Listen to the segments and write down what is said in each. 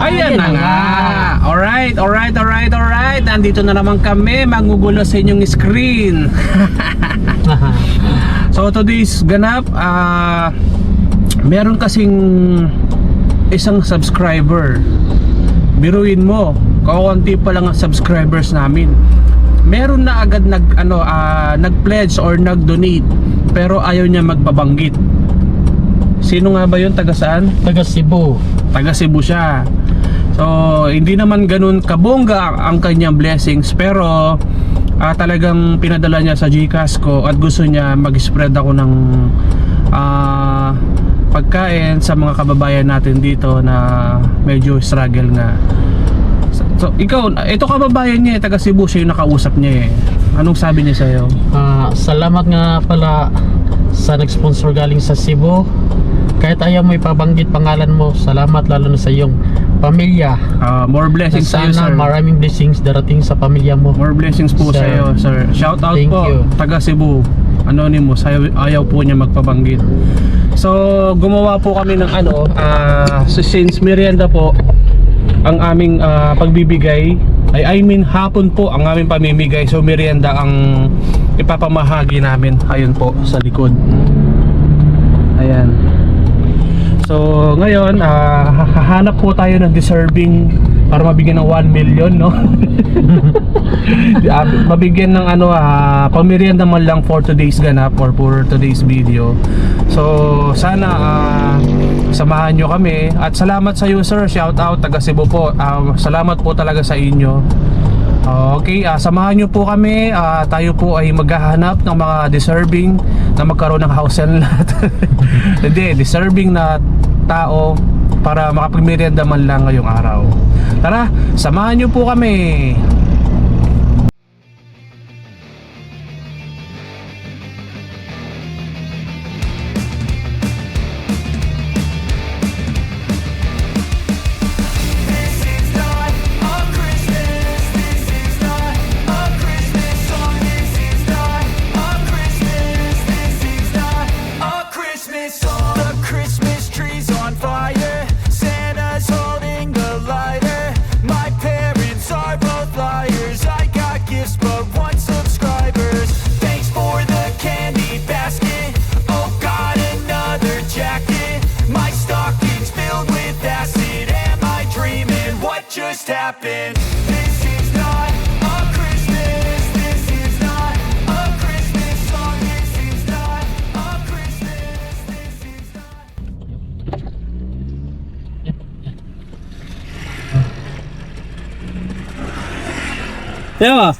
Ayan na nga. Alright, alright, alright, alright. Nandito na naman kami. Magugulo sa inyong screen. so today's ganap, ah meron kasing isang subscriber. Biruin mo, kaunti pa lang ang subscribers namin. Meron na agad nag ano ah, nag-pledge or nag-donate pero ayaw niya magpabanggit. Sino nga ba 'yun? Taga saan? Taga Cebu. taga Cebu siya. So, hindi naman ganun kabongga ang kanyang blessings pero ah, talagang pinadala niya sa GCash ko at gusto niya mag-spread ako ng ah, pagkain sa mga kababayan natin dito na medyo struggle nga. So, ikaw, ito kababayan niya, eh, taga Cebu siya yung nakausap niya eh. Anong sabi niya sa'yo? Ah, salamat nga pala sa nag-sponsor galing sa Cebu. Kahit ayaw mo ipabanggit pangalan mo, salamat lalo na sa iyong pamilya. Ah, more blessings sa'yo, sana sir. maraming blessings darating sa pamilya mo. More blessings po sa iyo, sir. Shout out Thank po, you. taga Cebu. Anonymous, ayaw, ayaw po niya magpabanggit. So, gumawa po kami ng ano, ah, so since merienda po, ang aming ah, pagbibigay, ay I mean hapon po ang aming pamimigay. So, merienda ang ipapamahagi namin. Ayun po, sa likod. Ayan. So, ngayon, ah, hahanap po tayo ng deserving para mabigyan ng 1 million, no? Ah, mabigyan ng ano, ah, pamirienda man lang for today's ganap or for today's video. So, sana ah, samahan nyo kami. At salamat sa iyo. Shout out, taga Cebu po. Ah, salamat po talaga sa inyo. Okay, ah, samahan nyo po kami. Ah, tayo po ay maghahanap ng mga deserving na magkaroon ng house and lot. Hindi, deserving na tao para makapagmerienda man lang ngayong araw. Tara, samahan nyo po kami. Is not. Yeah.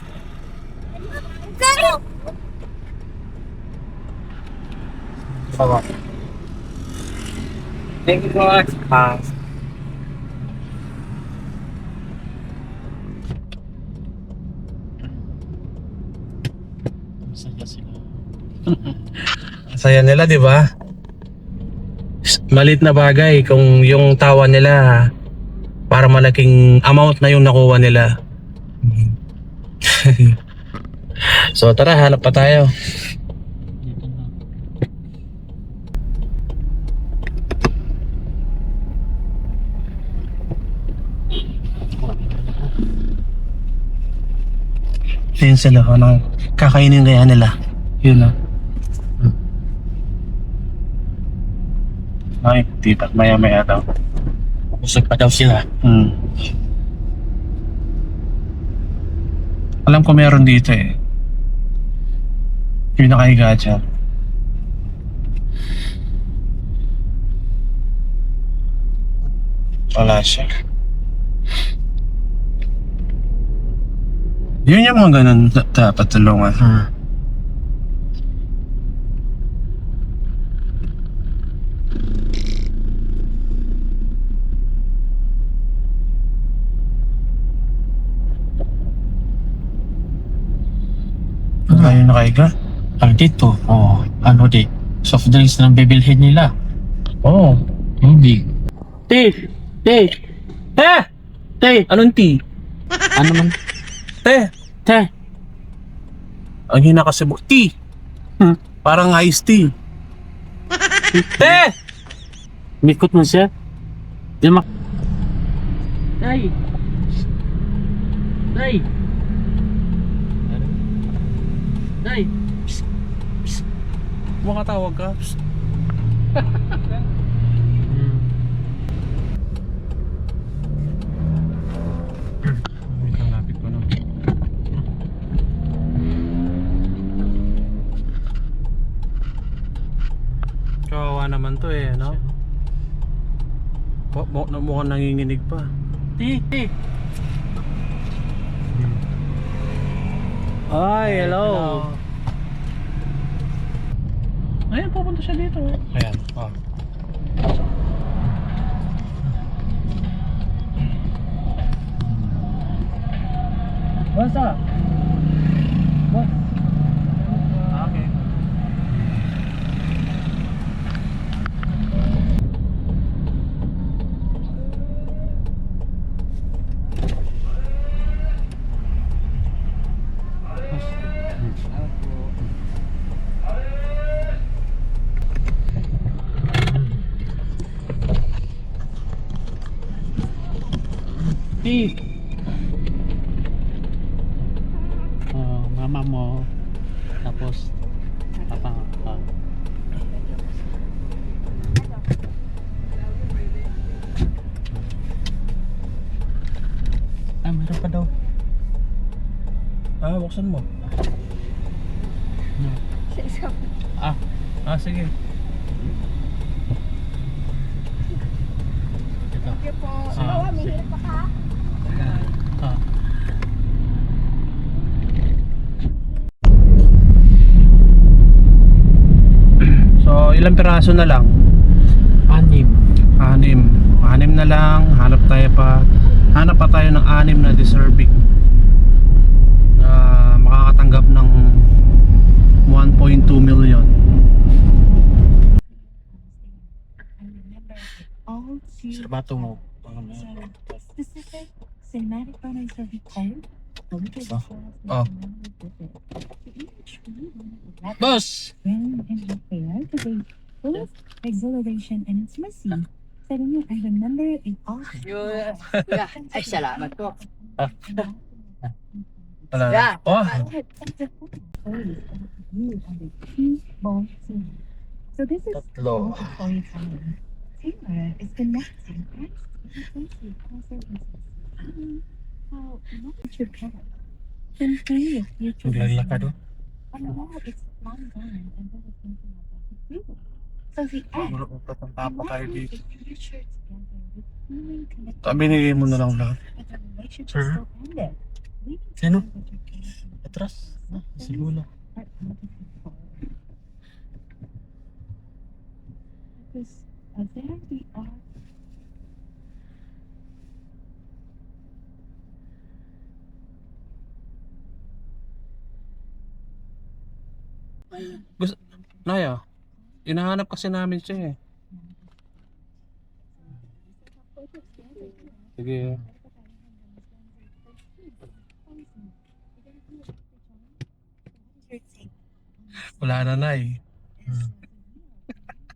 Thank you so much. Ah, Masaya sila. Saya nila, di ba? Malit na bagay kung yung tawa nila para malaking amount na yung nakuha nila. so tara, hanap pa tayo. Ayun sila, anong kakainin kaya nila. Yun o. Ay, tita, maya maya daw. Busog pa daw sila. Hmm. Alam ko meron dito eh. Yung nakahiga dyan. Wala siya. Yun yung mga ganun da- dapat tulungan. Ah. Ano tayo nakaiga? Ang dito, oh, ano di, soft drinks na bibilhin nila. Oo. Oh. Hindi. Te! Te! Te! Te! Anong tea? Ano man? Te! Te! Ang hina kasi mo. Tea! Hmm. Parang iced tea. Te! Mikot mo siya. Di ma... Day! Day! Day! Makatawag ka. Ko na. Kawawa naman to eh, no? Mukhang nanginginig pa. Te! Te! Ay, hello. Ayan, pupunta siya dito. Ayan, oh. Basta! 50 oh, mama mo. Tapos papa ko ah meron pa daw. Ah buksan mo. No. ah ah sige. Thank you po. Ah, Sawa, may hirap pa ka? Ilang piraso na lang? Anim. Anim. Anim na lang. Hanap tayo pa. Hanap pa tayo ng anim na deserving. Na makakatanggap ng 1.2 million. To Sarbato mo. specific cinematic photos of the time. Oh. Bus. When full of exhilaration and intimacy. Sabi I remember it all. Yeah. Salamat po. Wala na. Yeah. Oh, You. So this is Tatlo. story. Taylor is connecting us you can. Then of you. And now it's long gone is nothing about to do. So the act Tapa tayo dito. future together with human. Ah, mo na lang lahat. But the relationship Sir? still ended. Sino? that education. Atras. Ah, si Lula. are looking for. Because uh, there we are. Naya, inahanap kasi namin siya eh. Sige. Wala na na eh.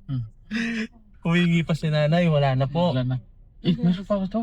Hmm. Humingi pa si nanay, wala na po. Wala na. Eh, meron pa ako to.